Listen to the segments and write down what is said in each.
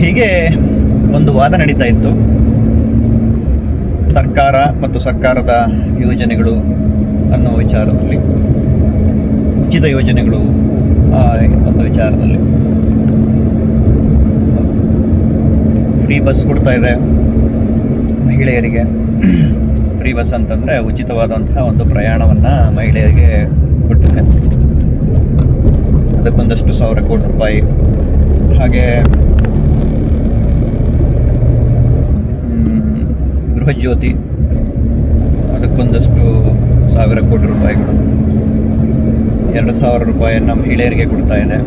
ಹೀಗೆ ಒಂದು ವಾದ ನಡೀತಾ ಇತ್ತು. ಸರ್ಕಾರ ಮತ್ತು ಸರ್ಕಾರದ ಯೋಜನೆಗಳು ಅನ್ನೋ ವಿಚಾರದಲ್ಲಿ, ಉಚಿತ ಯೋಜನೆಗಳು ಒಂದು ವಿಚಾರದಲ್ಲಿ. ಫ್ರೀ ಬಸ್ ಕೊಡ್ತಾ ಇದೆ ಮಹಿಳೆಯರಿಗೆ. ಫ್ರೀ ಬಸ್ ಅಂತಂದರೆ ಉಚಿತವಾದಂತಹ ಒಂದು ಪ್ರಯಾಣವನ್ನು ಮಹಿಳೆಯರಿಗೆ ಕೊಟ್ಟಿದೆ. ಅದಕ್ಕೊಂದಷ್ಟು ಸಾವಿರ ಕೋಟಿ ರೂಪಾಯಿ. ಹಾಗೆ ಗೃಹಜ್ಯೋತಿ ಅದಕ್ಕೊಂದಷ್ಟು ಸಾವಿರ ಕೋಟಿ ರೂಪಾಯಿಗಳು. ಎರಡು ಸಾವಿರ ರೂಪಾಯಿಯನ್ನು ಮಹಿಳೆಯರಿಗೆ ಕೊಡ್ತಾ ಇದೆ.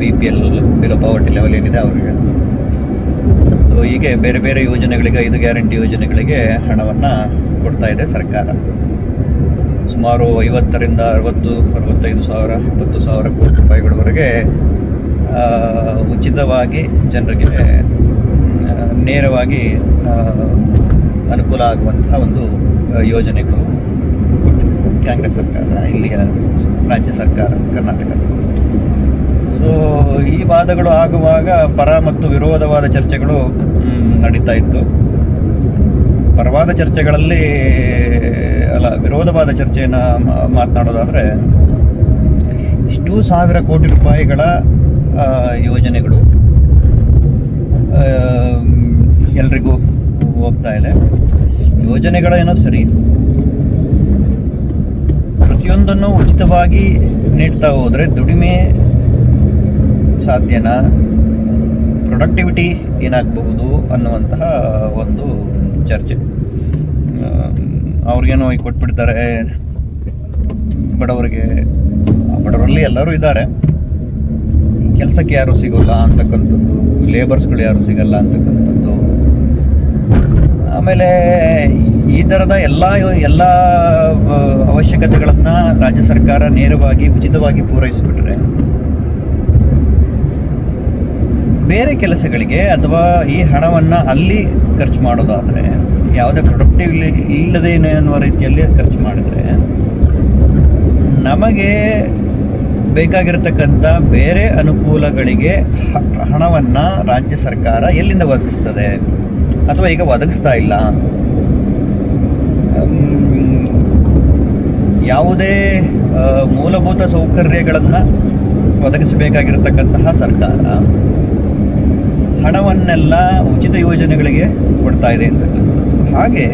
B P L below poverty level ಏನಿದೆ ಅವರಿಗೆ. ಸೊ ಹೀಗೆ ಬೇರೆ ಬೇರೆ ಯೋಜನೆಗಳಿಗೆ ಐದು ಗ್ಯಾರಂಟಿ ಯೋಜನೆಗಳಿಗೆ ಹಣವನ್ನು ಕೊಡ್ತಾ ಇದೆ ಸರ್ಕಾರ. ಸುಮಾರು ಐವತ್ತರಿಂದ ಅರವತ್ತು, ಅರವತ್ತೈದು ಸಾವಿರ, ಇಪ್ಪತ್ತು ಸಾವಿರ ಕೋಟಿ ರೂಪಾಯಿಗಳವರೆಗೆ ಉಚಿತವಾಗಿ ಜನರಿಗೆ ನೇರವಾಗಿ ಅನುಕೂಲ ಆಗುವಂತಹ ಒಂದು ಯೋಜನೆಗಳು ಕಾಂಗ್ರೆಸ್ ಸರ್ಕಾರ, ಇಲ್ಲಿಯ ರಾಜ್ಯ ಸರ್ಕಾರ, ಕರ್ನಾಟಕದ. ಸೊ ಈ ವಾದಗಳು ಆಗುವಾಗ ಪರ ಮತ್ತು ವಿರೋಧವಾದ ಚರ್ಚೆಗಳು ನಡೀತಾ ಇತ್ತು. ಪರವಾದ ಚರ್ಚೆಗಳಲ್ಲಿ, ಅಲ್ಲ, ವಿರೋಧವಾದ ಚರ್ಚೆಯನ್ನು ಮಾತನಾಡೋದಾದರೆ, ಇಷ್ಟು ಸಾವಿರ ಕೋಟಿ ರೂಪಾಯಿಗಳ ಯೋಜನೆಗಳು ಎಲ್ರಿಗೂ ಹೋಗ್ತಾ ಇದೆ. ಯೋಜನೆಗಳೇನೋ ಸರಿ. ಪ್ರತಿಯೊಂದನ್ನು ಉಚಿತವಾಗಿ ನೀಡ್ತಾ ಹೋದರೆ ದುಡಿಮೆ ಸಾಧ್ಯನಾ? ಪ್ರೊಡಕ್ಟಿವಿಟಿ ಏನಾಗಬಹುದು ಅನ್ನುವಂತಹ ಒಂದು ಚರ್ಚೆ. ಅವ್ರಿಗೇನೋ ಈಗ ಕೊಟ್ಬಿಡ್ತಾರೆ. ಬಡವರಿಗೆ ಬಡವರಲ್ಲಿ ಎಲ್ಲರೂ ಇದ್ದಾರೆ. ಕೆಲಸಕ್ಕೆ ಯಾರು ಸಿಗೋಲ್ಲ ಅಂತಕ್ಕಂಥದ್ದು ಲೇಬರ್ಸ್ಗಳು ಯಾರು ಸಿಗಲ್ಲ ಅಂತಕ್ಕಂಥದ್ದು. ಆಮೇಲೆ ಈ ಥರದ ಎಲ್ಲ ಎಲ್ಲ ಅವಶ್ಯಕತೆಗಳನ್ನು ರಾಜ್ಯ ಸರ್ಕಾರ ನೇರವಾಗಿ ಉಚಿತವಾಗಿ ಪೂರೈಸಿಬಿಟ್ರೆ, ಬೇರೆ ಕೆಲಸಗಳಿಗೆ ಅಥವಾ ಈ ಹಣವನ್ನು ಅಲ್ಲಿ ಖರ್ಚು ಮಾಡೋದಾದರೆ, ಯಾವುದೇ ಪ್ರೊಡಕ್ಟಿವ್ ಇಲ್ಲದೇನೆ ಅನ್ನುವ ರೀತಿಯಲ್ಲಿ ಖರ್ಚು ಮಾಡಿದರೆ, ನಮಗೆ ಬೇಕಾಗಿರತಕ್ಕಂಥ ಬೇರೆ ಅನುಕೂಲಗಳಿಗೆ ಹಣವನ್ನು ರಾಜ್ಯ ಸರ್ಕಾರ ಎಲ್ಲಿಂದ ಒದಗಿಸ್ತದೆ? ಅಥವಾ ಈಗ ಒದಗಿಸ್ತಾ ಇಲ್ಲ. ಯಾವುದೇ ಮೂಲಭೂತ ಸೌಕರ್ಯಗಳನ್ನು ಒದಗಿಸಬೇಕಾಗಿರತಕ್ಕಂತಹ ಸರ್ಕಾರ ಹಣವನ್ನೆಲ್ಲ ಉಚಿತ ಯೋಜನೆಗಳಿಗೆ ಕೊಡ್ತಾ ಇದೆ ಅಂತಕ್ಕಂಥದ್ದು. ಹಾಗೆ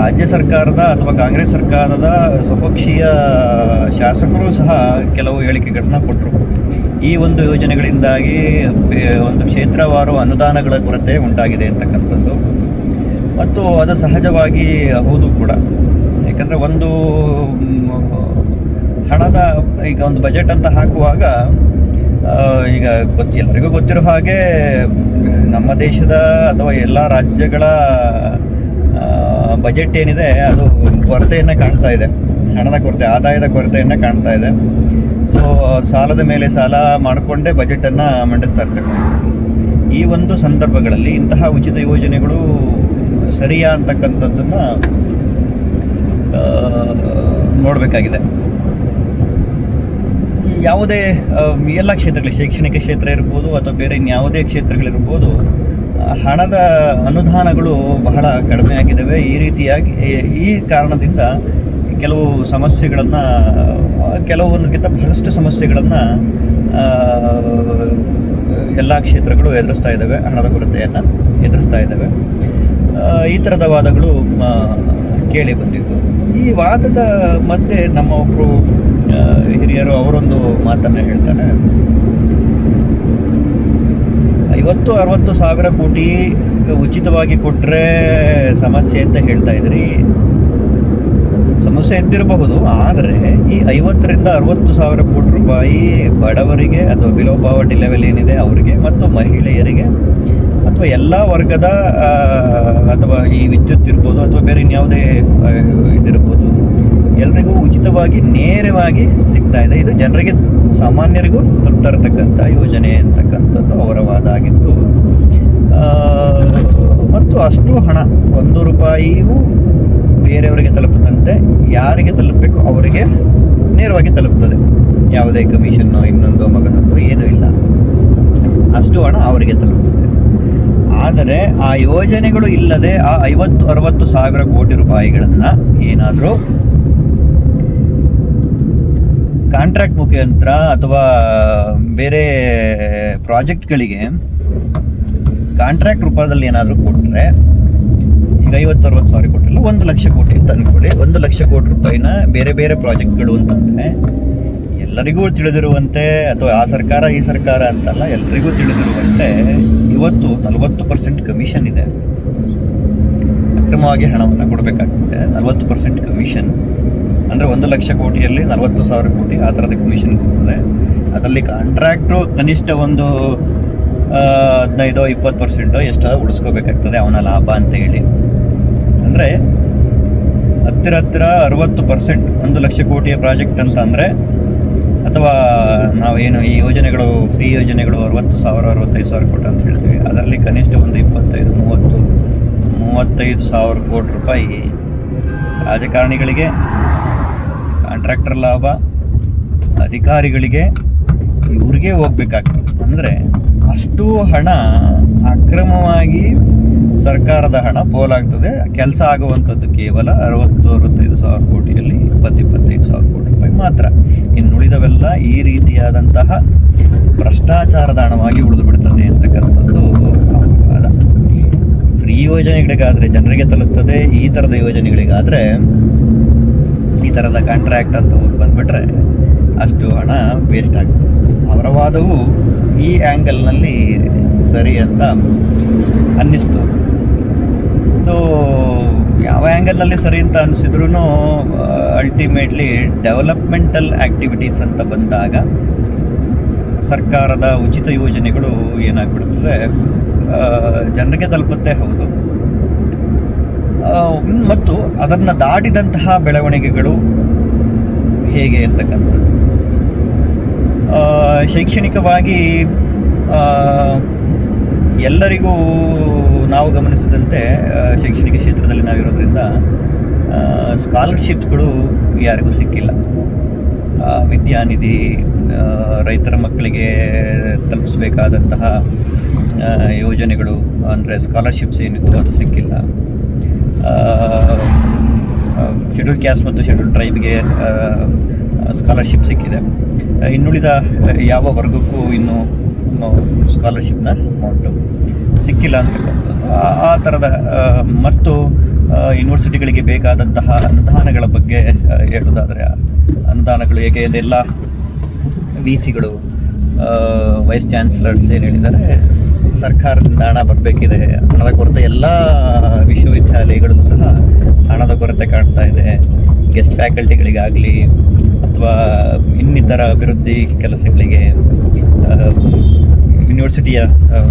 ರಾಜ್ಯ ಸರ್ಕಾರದ ಅಥವಾ ಕಾಂಗ್ರೆಸ್ ಸರ್ಕಾರದ ಸ್ವಪಕ್ಷೀಯ ಶಾಸಕರು ಸಹ ಕೆಲವು ಹೇಳಿಕೆಗಳನ್ನ ಕೊಟ್ಟರು ಈ ಒಂದು ಯೋಜನೆಗಳಿಂದಾಗಿ ಒಂದು ಕ್ಷೇತ್ರವಾರು ಅನುದಾನಗಳ ಕೊರತೆ ಉಂಟಾಗಿದೆ ಅಂತಕ್ಕಂಥದ್ದು. ಮತ್ತು ಅದು ಸಹಜವಾಗಿ ಹೌದು ಕೂಡ. ಯಾಕಂದರೆ ಒಂದು ಹಣದ ಈಗ ಒಂದು ಬಜೆಟ್ ಅಂತ ಹಾಕುವಾಗ ಈಗ ಗೊತ್ತಿ, ಎಲ್ಲರಿಗೂ ಗೊತ್ತಿರೋ ಹಾಗೆ, ನಮ್ಮ ದೇಶದ ಅಥವಾ ಎಲ್ಲ ರಾಜ್ಯಗಳ ಬಜೆಟ್ ಏನಿದೆ, ಅದು ಕೊರತೆಯನ್ನು ಕಾಣ್ತಾ ಇದೆ. ಹಣದ ಕೊರತೆ, ಆದಾಯದ ಕೊರತೆಯನ್ನು ಕಾಣ್ತಾ ಇದೆ. ಸೊ ಸಾಲದ ಮೇಲೆ ಸಾಲ ಮಾಡಿಕೊಂಡೇ ಬಜೆಟನ್ನು ಮಂಡಿಸ್ತಾ ಇರ್ತಕ್ಕಂಥ ಈ ಒಂದು ಸಂದರ್ಭಗಳಲ್ಲಿ ಇಂತಹ ಉಚಿತ ಯೋಜನೆಗಳು ಸರಿಯಾ ಅಂತಕ್ಕಂಥದ್ದನ್ನು ನೋಡಬೇಕಾಗಿದೆ. ಯಾವುದೇ ಎಲ್ಲ ಕ್ಷೇತ್ರಗಳು ಶೈಕ್ಷಣಿಕ ಕ್ಷೇತ್ರ ಇರ್ಬೋದು ಅಥವಾ ಬೇರೆ ಇನ್ಯಾವುದೇ ಕ್ಷೇತ್ರಗಳಿರ್ಬೋದು ಹಣದ ಅನುದಾನಗಳು ಬಹಳ ಕಡಿಮೆ ಆಗಿದ್ದಾವೆ. ಈ ರೀತಿಯಾಗಿ, ಈ- ಕಾರಣದಿಂದ ಕೆಲವು ಸಮಸ್ಯೆಗಳನ್ನು ಕೆಲವೊಂದಕ್ಕಿಂತ ಬಹಳಷ್ಟು ಸಮಸ್ಯೆಗಳನ್ನು ಎಲ್ಲ ಕ್ಷೇತ್ರಗಳು ಎದುರಿಸ್ತಾ ಇದ್ದಾವೆ. ಹಣದ ಕೊರತೆಯನ್ನು ಎದುರಿಸ್ತಾ ಇದ್ದಾವೆ. ಈ ಥರದ ವಾದಗಳು ಕೇಳಿ ಬಂದಿತ್ತು. ಈ ವಾದದ ಮಧ್ಯೆ ನಮ್ಮ ಒಬ್ಬರು ಹಿರಿಯರು ಅವರೊಂದು ಮಾತನ್ನು ಹೇಳ್ತಾರೆ. ಐವತ್ತು ಅರವತ್ತು ಸಾವಿರ ಕೋಟಿ ಉಚಿತವಾಗಿ ಕೊಟ್ಟರೆ ಸಮಸ್ಯೆ ಅಂತ ಹೇಳ್ತಾ ಇದ್ರಿ. ಸಮಸ್ಯೆ ಇದ್ದಿರಬಹುದು, ಆದರೆ ಈ ಐವತ್ತರಿಂದ ಅರವತ್ತು ಸಾವಿರ ಕೋಟಿ ರೂಪಾಯಿ ಬಡವರಿಗೆ ಅಥವಾ ಬಿಲೋ ಪಾವರ್ಟಿ ಲೆವೆಲ್ ಏನಿದೆ ಅವರಿಗೆ ಮತ್ತು ಮಹಿಳೆಯರಿಗೆ ಅಥವಾ ಎಲ್ಲ ವರ್ಗದ ಅಥವಾ ಈ ವಿದ್ಯುತ್ ಇರ್ಬೋದು ಅಥವಾ ಬೇರೆ ಇನ್ಯಾವುದೇ ಇದಿರ್ಬೋದು ಎಲ್ರಿಗೂ ಉಚಿತವಾಗಿ ನೇರವಾಗಿ ಸಿಗ್ತಾ ಇದೆ. ಇದು ಜನರಿಗೆ, ಸಾಮಾನ್ಯರಿಗೂ ತೃಪ್ತ ಇರತಕ್ಕಂಥ ಯೋಜನೆ ಅಂತಕ್ಕಂಥದ್ದು. ರೂಪಾಯಿಯೂ ಬೇರೆಯವರಿಗೆ ತಲುಪದಂತೆ ಯಾರಿಗೆ ತಲುಪಬೇಕು ಅವರಿಗೆ ನೇರವಾಗಿ ತಲುಪ್ತದೆ ಯಾವುದೇ ಕಮಿಷನ್ನು ಇನ್ನೊಂದು ಮಗದೊಂದು ಏನೂ ಇಲ್ಲ. ಅಷ್ಟು ಹಣ ಅವರಿಗೆ ತಲುಪುತ್ತದೆ. ಆದರೆ ಆ ಯೋಜನೆಗಳು ಇಲ್ಲದೆ ಆ ಐವತ್ತು, ಅರವತ್ತು ಸಾವಿರ ಕೋಟಿ ರೂಪಾಯಿಗಳನ್ನು ಏನಾದರೂ ಕಾಂಟ್ರಾಕ್ಟ್ ಮುಖಾಂತರ ಅಥವಾ ಬೇರೆ ಪ್ರಾಜೆಕ್ಟ್ಗಳಿಗೆ ಕಾಂಟ್ರಾಕ್ಟ್ ರೂಪದಲ್ಲಿ ಏನಾದರೂ ಕೊಟ್ಟರೆ ಈಗ ಐವತ್ತು ಅರವತ್ತು ಸಾವಿರ ಅಲ್ಲ ಒಂದು ಲಕ್ಷ ಕೋಟಿ ಅಂತ ಅನ್ಕೊಳ್ಳಿ. ಒಂದು ಲಕ್ಷ ಕೋಟಿ ರೂಪಾಯಿನ ಬೇರೆ ಬೇರೆ ಪ್ರಾಜೆಕ್ಟ್ಗಳು ಅಂತಂದರೆ ಎಲ್ಲರಿಗೂ ತಿಳಿದಿರುವಂತೆ ಅಥವಾ ಆ ಸರ್ಕಾರ ಈ ಸರ್ಕಾರ ಅಂತಲ್ಲ ಎಲ್ಲರಿಗೂ ತಿಳಿದಿರುವಂತೆ ಇವತ್ತು ನಲವತ್ತು ಪರ್ಸೆಂಟ್ ಕಮಿಷನ್ ಇದೆ. ಅಕ್ರಮವಾಗಿ ಹಣವನ್ನು ಕೊಡಬೇಕಾಗ್ತದೆ. ನಲವತ್ತು ಪರ್ಸೆಂಟ್ ಕಮಿಷನ್. ಅಂದರೆ ಒಂದು ಲಕ್ಷ ಕೋಟಿಯಲ್ಲಿ ನಲವತ್ತು ಸಾವಿರ ಕೋಟಿ ಆ ಥರದ ಕಮಿಷನ್ ಕೊಡ್ತದೆ. ಅದರಲ್ಲಿ ಕಾಂಟ್ರಾಕ್ಟ್ರು ಕನಿಷ್ಠ ಒಂದು ಹದಿನೈದೋ ಇಪ್ಪತ್ತು ಪರ್ಸೆಂಟೋ ಎಷ್ಟೋ ಉಳಿಸ್ಕೋಬೇಕಾಗ್ತದೆ ಅವನ ಲಾಭ ಅಂತ ಹೇಳಿ. ಅಂದರೆ ಹತ್ತಿರ ಹತ್ತಿರ ಅರವತ್ತು ಪರ್ಸೆಂಟ್, ಒಂದು ಲಕ್ಷ ಕೋಟಿಯ ಪ್ರಾಜೆಕ್ಟ್ ಅಂತ ಅಂದರೆ, ಅಥವಾ ನಾವೇನು ಈ ಯೋಜನೆಗಳು, ಫ್ರೀ ಯೋಜನೆಗಳು ಅರವತ್ತು ಸಾವಿರ, ಅರವತ್ತೈದು ಸಾವಿರ ಕೋಟಿ ಅಂತ ಹೇಳ್ತೀವಿ. ಅದರಲ್ಲಿ ಕನಿಷ್ಠ ಒಂದು ಇಪ್ಪತ್ತೈದು, ಮೂವತ್ತು, ಮೂವತ್ತೈದು ಸಾವಿರ ಕೋಟಿ ರೂಪಾಯಿ ರಾಜಕಾರಣಿಗಳಿಗೆ, ಕಾಂಟ್ರಾಕ್ಟರ್ ಲಾಭ, ಅಧಿಕಾರಿಗಳಿಗೆ ಇವ್ರಿಗೆ ಹೋಗ್ಬೇಕಾಗ್ತದೆ. ಅಂದರೆ ಅಷ್ಟು ಹಣ ಅಕ್ರಮವಾಗಿ ಸರ್ಕಾರದ ಹಣ ಪೋಲಾಗ್ತದೆ. ಕೆಲಸ ಆಗುವಂಥದ್ದು ಕೇವಲ ಅರವತ್ತು ಅರವತ್ತೈದು ಸಾವಿರ ಕೋಟಿಯಲ್ಲಿ ಇಪ್ಪತ್ತು ಇಪ್ಪತ್ತೈದು ಸಾವಿರ ಕೋಟಿ ರೂಪಾಯಿ ಮಾತ್ರ. ಇನ್ನು ಉಳಿದವೆಲ್ಲ ಈ ರೀತಿಯಾದಂತಹ ಭ್ರಷ್ಟಾಚಾರದ ಹಣವಾಗಿ ಉಳಿದು ಬಿಡ್ತದೆ ಅಂತಕ್ಕಂಥದ್ದು ಅದ ಫ್ರೀ ಯೋಜನೆಗಳಿಗಾದರೆ ಜನರಿಗೆ ತಲುಪ್ತದೆ, ಈ ಥರದ ಯೋಜನೆಗಳಿಗಾದರೆ ಈ ಥರದ ಕಾಂಟ್ರಾಕ್ಟ್ ಅಂತ ಒಂದು ಬಂದುಬಿಟ್ರೆ ಅಷ್ಟು ಹಣ ವೇಸ್ಟ್ ಆಗ್ತದೆ. ಅವರ ವಾದವು ಈ ಆ್ಯಂಗಲ್ನಲ್ಲಿ ಸರಿ ಅಂತ ಅನ್ನಿಸ್ತು. ಸೊ ಯಾವ ಆ್ಯಂಗಲ್ನಲ್ಲಿ ಸರಿ ಅಂತ ಅನ್ನಿಸಿದ್ರೂ ಅಲ್ಟಿಮೇಟ್ಲಿ ಡೆವಲಪ್ಮೆಂಟಲ್ ಆ್ಯಕ್ಟಿವಿಟೀಸ್ ಅಂತ ಬಂದಾಗ ಸರ್ಕಾರದ ಉಚಿತ ಯೋಜನೆಗಳು ಏನಾಗ್ಬಿಡ್ತದೆ ಜನರಿಗೆ ತಲುಪುತ್ತೆ ಹೌದು. ಮತ್ತು ಅದನ್ನು ದಾಟಿದಂತಹ ಬೆಳವಣಿಗೆಗಳು ಹೇಗೆ ಅಂತಕ್ಕಂಥದ್ದು. ಶೈಕ್ಷಣಿಕವಾಗಿ ಎಲ್ಲರಿಗೂ ನಾವು ಗಮನಿಸಿದಂತೆ ಶೈಕ್ಷಣಿಕ ಕ್ಷೇತ್ರದಲ್ಲಿ ನಾವಿರೋದ್ರಿಂದ ಸ್ಕಾಲರ್ಶಿಪ್ಗಳು ಯಾರಿಗೂ ಸಿಕ್ಕಿಲ್ಲ. ವಿದ್ಯಾನಿಧಿ ರೈತರ ಮಕ್ಕಳಿಗೆ ತಲುಪಿಸಬೇಕಾದಂತಹ ಯೋಜನೆಗಳು, ಅಂದರೆ ಸ್ಕಾಲರ್ಶಿಪ್ಸ್ ಏನಿತ್ತು ಅದು ಸಿಕ್ಕಿಲ್ಲ. ಶೆಡ್ಯೂಲ್ ಕ್ಯಾಸ್ಟ್ ಮತ್ತು ಶೆಡ್ಯೂಲ್ ಟ್ರೈಬ್ಗೆ ಸ್ಕಾಲರ್ಶಿಪ್ ಸಿಕ್ಕಿದೆ. ಇನ್ನುಳಿದ ಯಾವ ವರ್ಗಕ್ಕೂ ಇನ್ನೂ ಸ್ಕಾಲರ್ಶಿಪ್ನ ಅಮೌಂಟು ಸಿಕ್ಕಿಲ್ಲ ಅಂತಕ್ಕಂಥದ್ದು ಆ- ಥರದ ಮತ್ತು ಯೂನಿವರ್ಸಿಟಿಗಳಿಗೆ ಬೇಕಾದಂತಹ ಅನುದಾನಗಳ ಬಗ್ಗೆ ಹೇಳೋದಾದರೆ ಅನುದಾನಗಳು ಹೇಗೆ ಅದೆಲ್ಲ ವಿ ಸಿಗಳು ವೈಸ್ ಚಾನ್ಸಲರ್ಸ್ ಏನು ಹೇಳಿದ್ದಾರೆ, ಸರ್ಕಾರದಿಂದ ಹಣ ಬರಬೇಕಿದೆ, ಹಣದ ಕೊರತೆ ಎಲ್ಲ ವಿಶ್ವವಿದ್ಯಾಲಯಗಳು ಸಹ ಹಣದ ಕೊರತೆ ಕಾಣ್ತಾ ಇದೆ. ಗೆಸ್ಟ್ ಫ್ಯಾಕಲ್ಟಿಗಳಿಗಾಗಲಿ ಅಥವಾ ಇನ್ನಿತರ ಅಭಿವೃದ್ಧಿ ಕೆಲಸಗಳಿಗೆ ಯೂನಿವರ್ಸಿಟಿಯ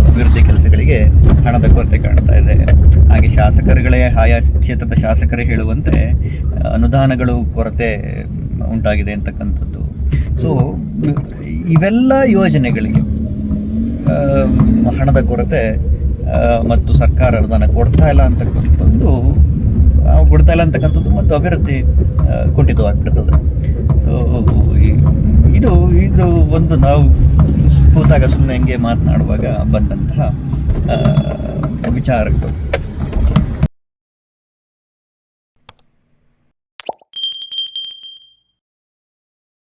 ಅಭಿವೃದ್ಧಿ ಕೆಲಸಗಳಿಗೆ ಹಣದ ಕೊರತೆ ಕಾಣ್ತಾ ಇದೆ. ಹಾಗೆ ಶಾಸಕರುಗಳೇ, ಆಯಾ ಕ್ಷೇತ್ರದ ಶಾಸಕರೇ ಹೇಳುವಂತೆ, ಅನುದಾನಗಳು ಕೊರತೆ ಉಂಟಾಗಿದೆ ಅಂತಕ್ಕಂಥದ್ದು. ಸೊ ಇವೆಲ್ಲ ಯೋಜನೆಗಳಿಗೆ ಹಣದ ಕೊರತೆ ಮತ್ತು ಸರ್ಕಾರ ಅನುದಾನ ಕೊಡ್ತಾ ಇಲ್ಲ ಅಂತಕ್ಕಂಥದ್ದು ಕೊಡ್ತಾ ಇಲ್ಲ ಅಂತಕ್ಕಂಥದ್ದು ಮತ್ತು ಅಭಿವೃದ್ಧಿ ಕುಂಠಿತವಾಗಿಬಿಡ್ತದೆ ಸೊ ಇದು ಇದು ಒಂದು ನಾವು ಕೂತಾಗ ಸುಮ್ಮನೆ ಹೆಂಗೆ ಮಾತನಾಡುವಾಗ ಬಂದಂತಹ ವಿಚಾರಗಳು.